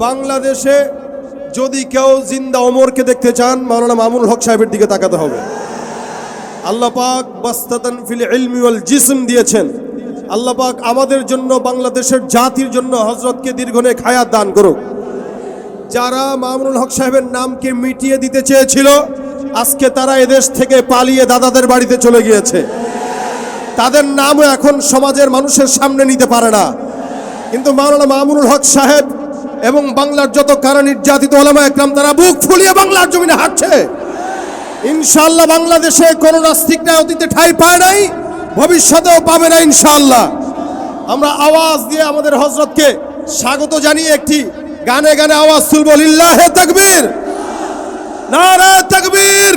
বাংলাদেশে যদি কেউ জিন্দা ওমরকে দেখতে চান, মাওলানা মামুন হক সাহেবের দিকে তাকাতে হবে। আল্লাহ পাক বাস্তাতান ফিল জিসম দিয়েছেন। আল্লাহ পাক আমাদের জন্য, বাংলাদেশের জাতির জন্য হজরতকে দীর্ঘনে খায়াত দান করুক। যারা মামুনুল হক সাহেবের নামকে মিটিয়ে দিতে চেয়েছিল, আজকে তারা এদেশ থেকে পালিয়ে দাদাদের বাড়িতে চলে গিয়েছে। তাদের নামও এখন সমাজের মানুষের সামনে নিতে পারে না। কিন্তু মাওলানা মামুনুল হক সাহেব এবং বাংলার যত কারা নির্যাতিত ওলামা একরাম, তারা বুক ফুলিয়ে বাংলার জমিনে হাঁটছে। ইনশাল্লাহ বাংলাদেশে কোন নাস্তিকরা অতীতে ঠাঁই পায় নাই, ভবিষ্যতেও পাবে না ইনশাল্লাহ আমরা আওয়াজ দিয়ে আমাদের হজরতকে স্বাগত জানিয়ে একটি গানে গানে আওয়াজ তুলব, লিল্লাহে তাকবীর। নারায় তাকবীর।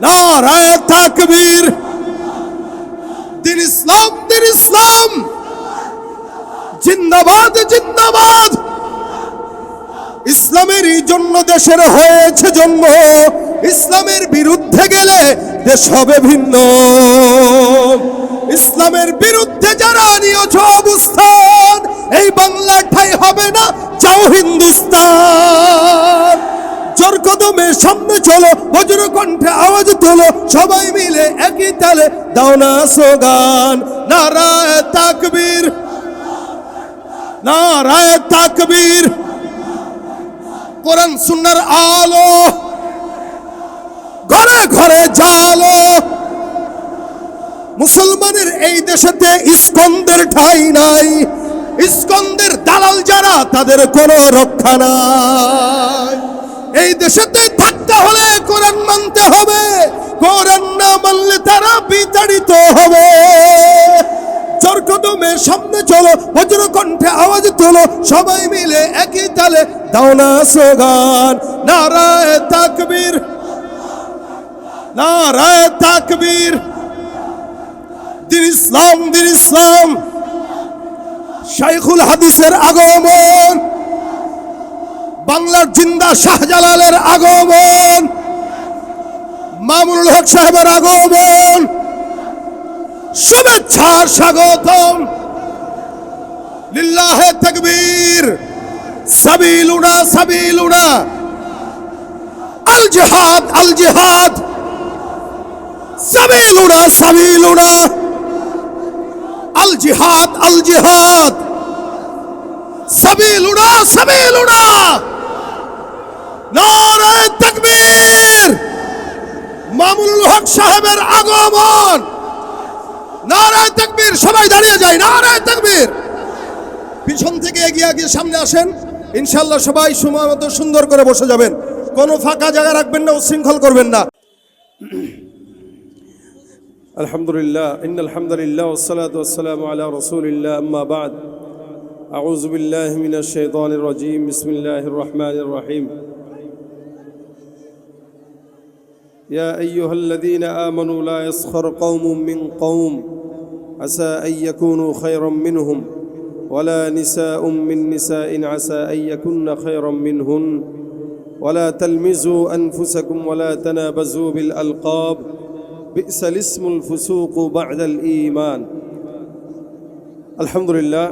নারায় তাকবীর। দিন ইসলাম দিন ইসলাম। জিন্দাবাদ জিন্দাবাদ। ইসলামেরই জন্য দেশের হয়েছে জন্ম। ইসলামের বিরুদ্ধে গেলে দেশ হবে ভিন্ন। ইসলামের বিরুদ্ধে যারা নিয়েছ অবস্থান, এই বাংলার ঠাই হবে না হিন্দুস্তান জোর কদমে সামনে চলো বজ্র কণ্ঠে আওয়াজ তোলো, সবাই মিলে একই তালে দাও না স্লোগান। নারায় তাকবীর নারায় তাকবীর। কোরআন সুন্নার আলো, ঘরে ঘরে জালো। মুসলমানের এই দেশেতে ইস্কন্দের ঠাই নাই। ইস্কন্দের দালাল যারা, তাদের কোনো রক্ষা নাই। এই দেশেতে থাকতে হলে কোরআন মানতে হবে। কোরআন না মানলে তারা বিতাড়িত হবে। জোর কদমে সামনে চলো, বজ্র কণ্ঠে আওয়াজ তোলো, সবাই মিলে একই তালে দাও না স্লোগান। নারায় তাকবীর নারায় তাকবীর। দিন ইসলাম দিন ইসলাম। শাইখুল হাদিসের আগমন। বাংলার জিন্দা শাহজালালের আগমন। মামুনুল হক সাহেবের আগমন। শুভেচ্ছার স্বাগতম। লিল্লাহে তাকবীর। সাবিলুনা সাবিলুনা। আল জিহাদ আল জিহাদ সাবিলুনা সাবিলুনা। আল জিহাদ আল জিহাদ সাবিলুনা সাবিলুনা। মামুনুল হক সাহেবের আগমন। নারায় তেকবীর, সবাই দাঁড়িয়ে যায়। নারায় তেকবীর। পিছন থেকে এগিয়ে এগিয়ে সামনে আসেন। ইনশাল্লাহ সবাই সময় সুন্দর করে বসে যাবেন। কোনো ফাঁকা জায়গা রাখবেন না উশৃঙ্খল করবেন না। আলহামদুলিল্লাহ ইন আলহামদুলিল্লাহ ওসালাত ওসালাম আলা রসুলিল্লাহ, আম্মা বাদ। আউজুবিল্লাহ মিনা শেতানির রাজিম, বিসমিল্লাহির রহমানির রহিম। يا ايها الذين امنوا لا يسخر قوم من قوم عسى ان يكونوا خيرا منهم ولا نساء من نساء عسى ان يكن خيرا منهن ولا تلمزوا انفسكم ولا تنابزوا بالالقاب بئس الاسم الفسوق بعد الايمان الحمد لله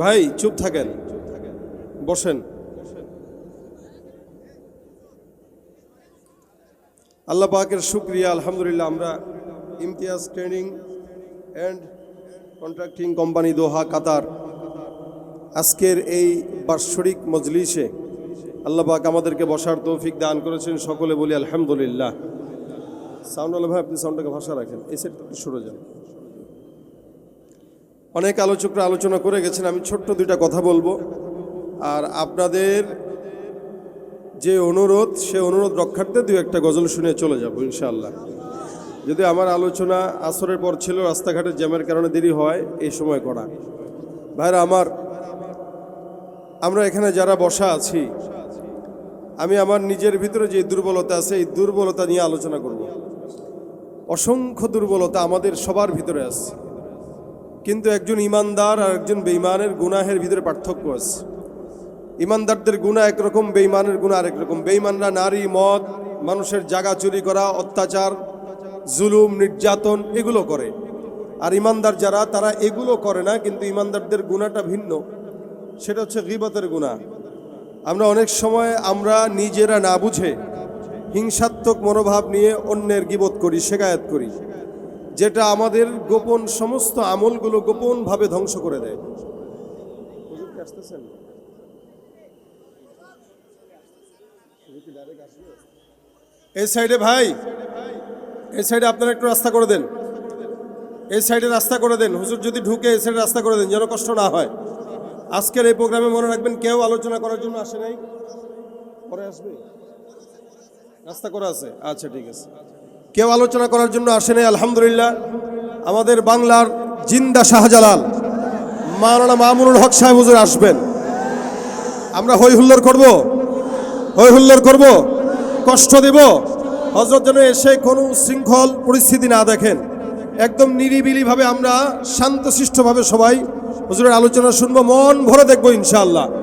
ভাই চুপ থাকেন বসেন আল্লাহ পাকের শুক্রিয়া, আলহামদুলিল্লাহ, আমরা Imtiaz training and contracting company Doha, Qatar আজকের এই বার্ষরিক মজলিসে আল্লাহ পাক আমাদেরকে বসার তৌফিক দান করেছেন। সকলে বলি আলহামদুলিল্লাহ। সাউন্ড আল্লাহ ভাই, আপনি সাউন্ডটাকে ভাষা রাখেন। এই সেট সরে যান। অনেক আলোচকরা আলোচনা করে গেছেন, আমি ছোট্ট দুইটা কথা বলব। আর আপনাদের যে অনুরোধ, সে অনুরোধ রক্ষার্থে দু একটা গজল শুনে চলে যাব, ইনশাআল্লাহ। যদি আমার আলোচনা আসরের পর ছিল, রাস্তাঘাটের জ্যামের কারণে দেরি হয়, এই সময় করা। ভাইরা, আমার, আমরা এখানে যারা বসা আছি, আমি আমার নিজের ভিতরে যে দুর্বলতা আছে, এই দুর্বলতা নিয়ে আলোচনা করব। অসংখ্য দুর্বলতা আমাদের সবার ভিতরে আছে, কিন্তু একজন ইমানদার আর একজন বেঈমানের গুনাহের ভিতরে পার্থক্য আছে। ইমানদারদের গুণা একরকম, বেঈমানের গুণা আরেক রকম। বেঈমানরা নারী, মদ, মানুষের জায়গা চুরি করা, অত্যাচার, জুলুম, নির্যাতন এগুলো করে। আর ইমানদার যারা, তারা এগুলো করে না, কিন্তু ইমানদারদের গুণাটা ভিন্ন। সেটা হচ্ছে গিবতের গুণা আমরা অনেক সময় আমরা নিজেরা না বুঝে হিংসাত্মক মনোভাব নিয়ে অন্যের গিবত করি, শেখায়াত করি, যেটা আমাদের গোপন সমস্ত আমলগুলো গোপনভাবে ধ্বংস করে দেয়। আসতেছেন? এই সাইডে ভাই, এই সাইডে আপনারা একটু রাস্তা করে দেন। এই সাইডে রাস্তা করে দেন। হুজুর যদি ঢুকে এই সাইডে রাস্তা করে দেন, যেন কষ্ট না হয়। আজকের এই প্রোগ্রামে মনে রাখবেন, কেউ আলোচনা করার জন্য আসে নাই। পরে আসবে? রাস্তা করা আছে? আচ্ছা ঠিক আছে। কেউ আলোচনা করার জন্য আসে নাই, আলহামদুলিল্লাহ। আমাদের বাংলার জিন্দা শাহজালাল, মাওলানা মামুনুল হক সাহেব হুজুর আসবেন। আমরা হই হুল্লোড় করব। হই হুল্লোড় করব, কষ্ট দেব। হজরত যেন এসে কোনো শৃঙ্খল পরিস্থিতি না দেখেন। একদম নিরিবিলিভাবে আমরা শান্তশিষ্টভাবে সবাই হুজুরের আলোচনা শুনব, মন ভরে দেখব ইনশাআল্লাহ।